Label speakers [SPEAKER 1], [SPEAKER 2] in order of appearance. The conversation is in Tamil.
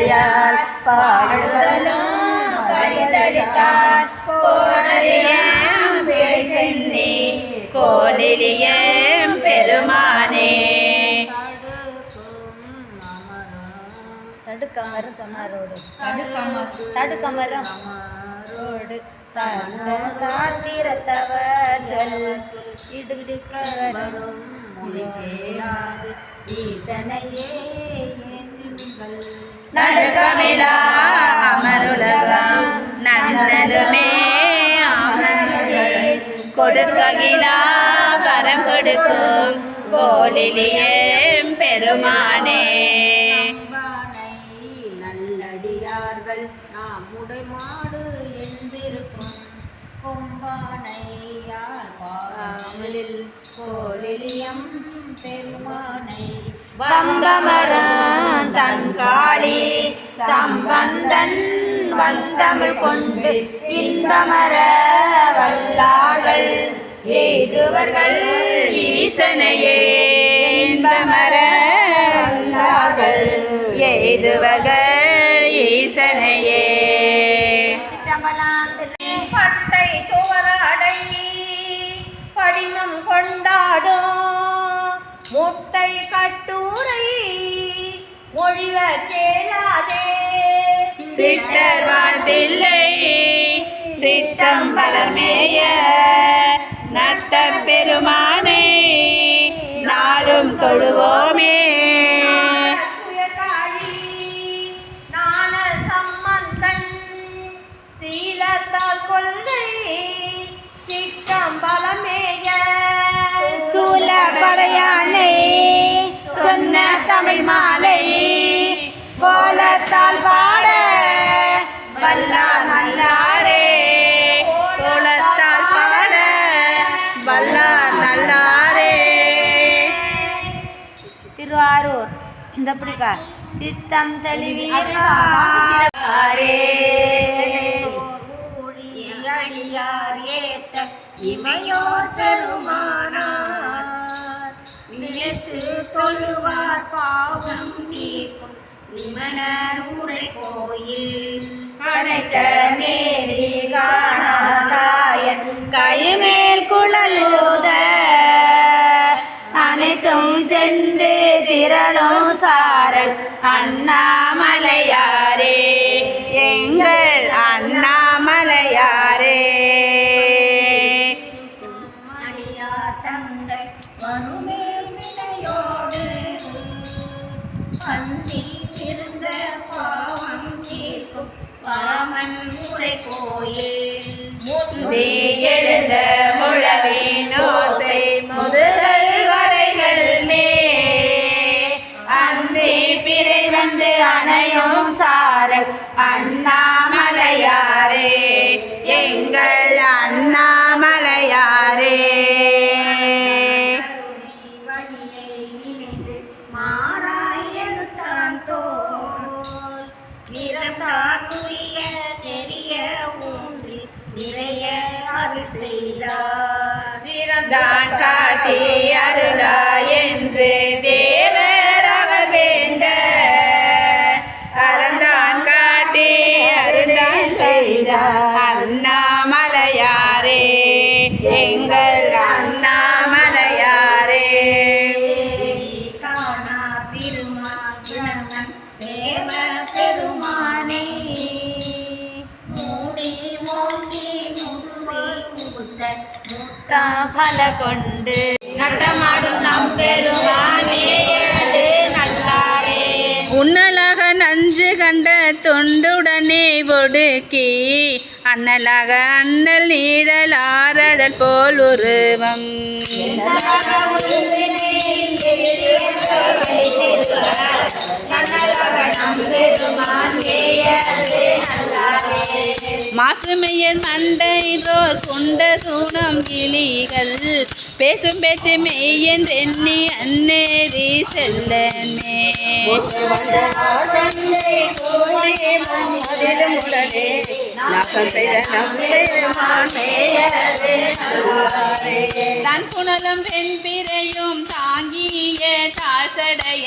[SPEAKER 1] தாயார் பாடுதலும் பரிதடித்தார் கோடலியம் பேச்சென்னி கோடலியம் பெருமானே. தடுக்கமரம் கமரோடு தடுக்கமரம் ரோடு சார்ந்த காத்திரத்தவர் இடுக்கவரும் முடிவேலாது ஈசனையே நடுக்கமிழா அமருலகம் நன்னலுமே ஆனந்தே கொடுக்ககிலா கரம் கொடுக்கும் கோலிலியம் பெருமானே நல்லடியார்கள் நாம் உடைமாடு என்றிருக்கும் கொம்பானையார் பாமலில் கோலிலியம் பெருமானை வங்கமரம் சம்பந்தன் வந்தமிழ் கொண்டு இன்பமர வல்லார்கள். ஏதுவர்கள் ஈசனையே இன்பமர வல்லார்கள். ஏதுவர்கள் ஈசனையே.
[SPEAKER 2] பட்டை துவராடை படிமம் கொண்டாடும். முட்டை கட்டூரை மொழி கேளாதே.
[SPEAKER 1] சிட்டர் வாழ்ந்தில்லை சித்தம்பலமேய நட்ட பெருமானை. நாளும் தொழுவோமே.
[SPEAKER 2] கொள்கை சித்தம் பலமேய.
[SPEAKER 1] சூல படையானை சொன்ன தமிழ் மாலை. திருவாரூர் இந்த பிடிக்கா சித்தம் தெளிவீரே
[SPEAKER 2] இமையோர் பெருமானார். நினைத்து தொழுவார் பாவம் நீக்கும் நிமலர் உரை கோயில்.
[SPEAKER 1] அனைத்த அனைத்தும் சென்று திரளும் சாரல் அண்ணாமலையாரே. எங்கள் அண்ணாமலையாரே.
[SPEAKER 2] பாவம் தீர்க்கும் பரமன் உரை கோயில்.
[SPEAKER 1] முந்தி எழுந்த தான் காட்டி அருளா என்று தேவர் அவர் வேண்ட. அறந்தான் காட்டி அருளான் செய்தார் அண்ணாமலையாரே. எங்கள் அண்ணாமலையாரே.
[SPEAKER 2] காணா திரும்ப
[SPEAKER 1] பல கொண்டு நட்டமாடும் நம் பெருமானே அது நல்லாரே. உன்னலாக நஞ்சு கண்ட தொண்டுடனே ஒடுக்கி அண்ணலாக அண்ணல் நீழல் ஆரடல் போல் உருவம். மாசுமையன் மண்டைரோர் கொண்ட சூனம் கிளிகள். பேசும் பேச்சு மெய்யன் எண்ணி அன்னேரி செல்லனே. தன் புனலும் வெண்பிரையும் தாங்கிய தாசடைய